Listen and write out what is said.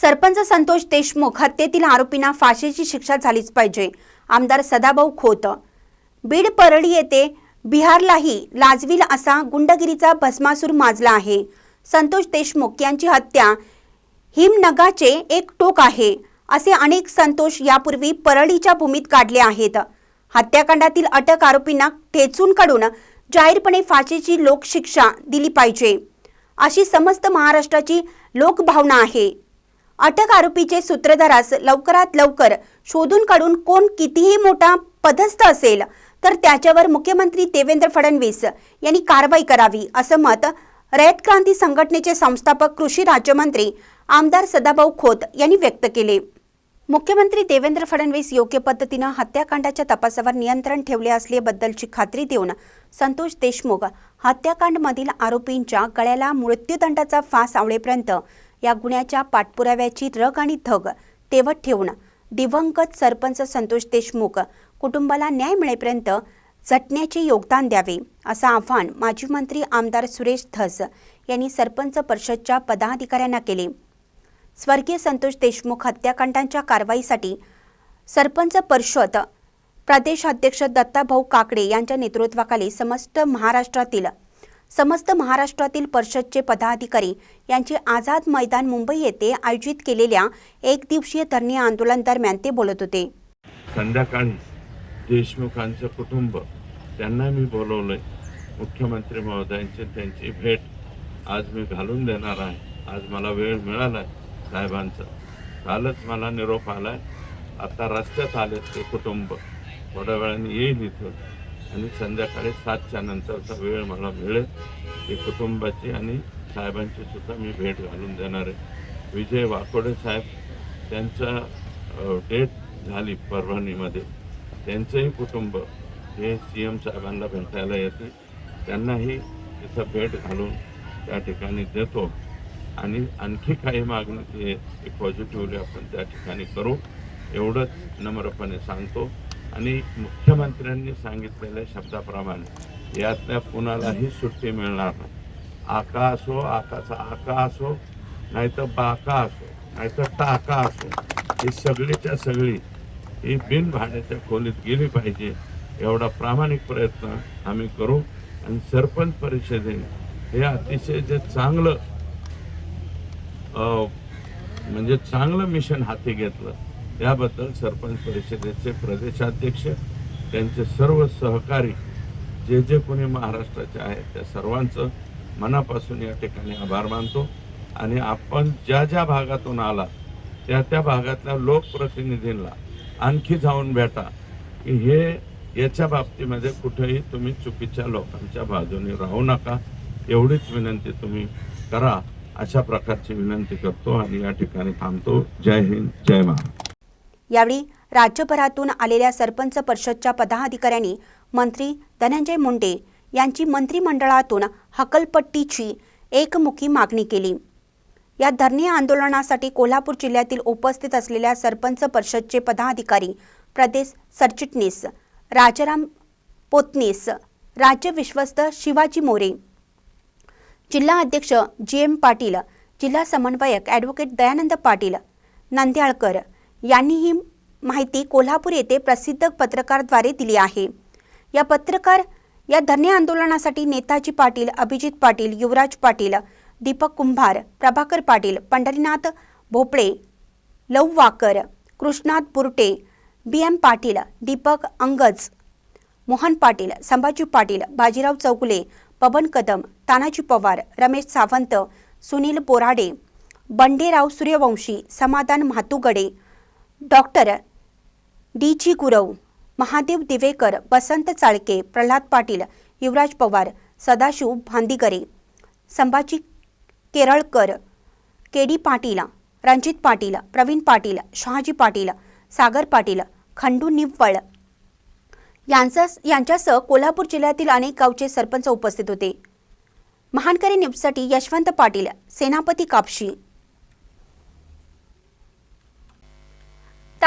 सरपंच संतोष देशमुख हत्येतील आरोपींना फाशीची शिक्षा झालीच पाहिजे. आमदार सदाभाऊ खोत. बीड परळी येथे बिहारलाही लाजवील असा गुंडगिरीचा भस्मासूर माजला आहे. संतोष देशमुख यांची हत्या हिमनगाचे एक टोक आहे असे अनेक संतोष यापूर्वी परळीच्या भूमीत काढले आहेत. हत्याकांडातील अटक आरोपींना ठेचून काढून जाहीरपणे फाशीची लोकशिक्षा दिली पाहिजे. अशी समस्त महाराष्ट्राची लोकभावना आहे. अटक आरोपीचे सूत्रधारास लवकरात लवकर शोधून काढून कोण कितीही मोठा पदस्थ असेल तर त्याच्यावर मुख्यमंत्री देवेंद्र फडणवीस यांनी कारवाई करावी असं मत रयत क्रांती संघटनेचे संस्थापक कृषी राज्यमंत्री आमदार सदाभाऊ खोत यांनी व्यक्त केले. मुख्यमंत्री देवेंद्र फडणवीस योग्य पद्धतीनं हत्याकांडाच्या तपासावर नियंत्रण ठेवले असल्याबद्दलची खात्री देऊन संतोष देशमुख हत्याकांडमधील आरोपींच्या गळ्याला मृत्यूदंडाचा फास आवळेपर्यंत या गुन्ह्याच्या पाठपुराव्याची रग आणि धग तेवत ठेवून दिवंगत सरपंच संतोष देशमुख कुटुंबाला न्याय मिळेपर्यंत झटण्याचे योगदान द्यावे असं आव्हान माजी मंत्री आमदार सुरेश धस यांनी सरपंच परिषदच्या पदाधिकाऱ्यांना केले. स्वर्गीय संतोष देशमुख हत्याकांडांच्या कारवाईसाठी सरपंच परिषद प्रदेशाध्यक्ष दत्ताभाऊ काकडे यांच्या नेतृत्वाखाली समस्त महाराष्ट्रातील समस्त महाराष्ट्रातील परिषदचे पदाधिकारी यांचे आझाद मैदान मुंबई येथे आयोजित केलेल्या एक दिवसीय धरणे आंदोलन दरम्यान ते बोलत होते. संध्याकाळी देशमुखांचं कुटुंब त्यांना मी बोलवलंय. मुख्यमंत्री महोदयांचे त्यांची भेट आज मी घालून देणार आहे. आज मला वेळ मिळालाय साहेबांचा. कालच मला निरोप आलाय. आता रस्त्यात आलेत ते कुटुंब. थोड्या वेळाने येईल इथं. आणि संध्याकाळी सातच्या नंतरचा वेळ मला मिळेल. ती कुटुंबाची आणि साहेबांची सुद्धा मी भेट घालून देणार आहे. विजय वाकोडे साहेब त्यांचा डेथ झाली परभणीमध्ये. त्यांचंही कुटुंब हे सी एम साहेबांना भेटायला येते. त्यांनाही तिथं भेट घालून त्या ठिकाणी देतो. आणि आणखी काही मागणी ते पॉझिटिव्हली आपण त्या ठिकाणी करू. एवढंच नम्रपणे सांगतो. आणि मुख्यमंत्र्यांनी सांगितलेल्या शब्दाप्रमाणे यातल्या कुणालाही सुट्टी मिळणार नाही. आका असो आकाचा आका असो नाहीतर बाका असो नाहीतर टाका असो ही सगळीच्या सगळी ही बिन भाड्याच्या खोलीत गेली पाहिजे एवढा प्रामाणिक प्रयत्न आम्ही करू आणि सरपंच परिषदेने हे अतिशय जे चांगलं म्हणजे चांगलं मिशन हाती घेतलं त्याबद्दल सरपंच परिषदेचे प्रदेशाध्यक्ष त्यांचे सर्व सहकारी जे जे कोणी महाराष्ट्राचे आहेत त्या सर्वांचं मनापासून या ठिकाणी आभार मानतो. आणि आपण ज्या ज्या भागातून आला त्या त्या भागातल्या लोकप्रतिनिधींना आणखी जाऊन भेटा की हे याच्या बाबतीमध्ये कुठेही तुम्ही चुकीच्या लोकांच्या बाजूने राहू नका. एवढीच विनंती तुम्ही करा. अशा प्रकारची विनंती करतो आणि या ठिकाणी थांबतो. जय हिंद जय महाराष्ट्र. यावेळी राज्यभरातून आलेल्या सरपंच परिषदच्या पदाधिकाऱ्यांनी मंत्री धनंजय मुंडे यांची मंत्रिमंडळातून हकलपट्टीची एकमुखी मागणी केली. या धरणे आंदोलनासाठी कोल्हापूर जिल्ह्यातील उपस्थित असलेल्या सरपंच परिषदचे पदाधिकारी प्रदेश सरचिटणीस राजाराम पोतनीस राज्य विश्वस्त शिवाजी मोरे जिल्हा अध्यक्ष जी एम पाटील जिल्हा समन्वयक ॲडव्होकेट दयानंद पाटील नंद्याळकर यांनी ही माहिती कोल्हापूर येथे प्रसिद्ध पत्रकारद्वारे दिली आहे. या पत्रकार या धरणे आंदोलनासाठी नेताजी पाटील अभिजित पाटील युवराज पाटील दीपक कुंभार Prabhakar Patil Pandharinath Bhopale Lav Wakar Krishnat Burte B M Patil Deepak Angaj Mohan Patil Sambhaji Patil Bajirao Chougule Pawan Kadam Tanaji Pawar Ramesh Sawant Sunil Borade Banderao Suryavanshi Samadhan Mhatugade doctor D G Gurav Mahadev Divekar Basant Chalke Pralhad Patil Yuvraj Pawar Sadashiv Bhandigare Sambhaji Keralkar K D Patil Ranjit Patil Pravin Patil Shahaji Patil Sagar Patil Khandu Nivval यांचा यांच्यासह कोल्हापूर जिल्ह्यातील अनेक गावचे सरपंच उपस्थित होते. महानकरी न्यूजसाठी यशवंत पाटील सेनापती कापशी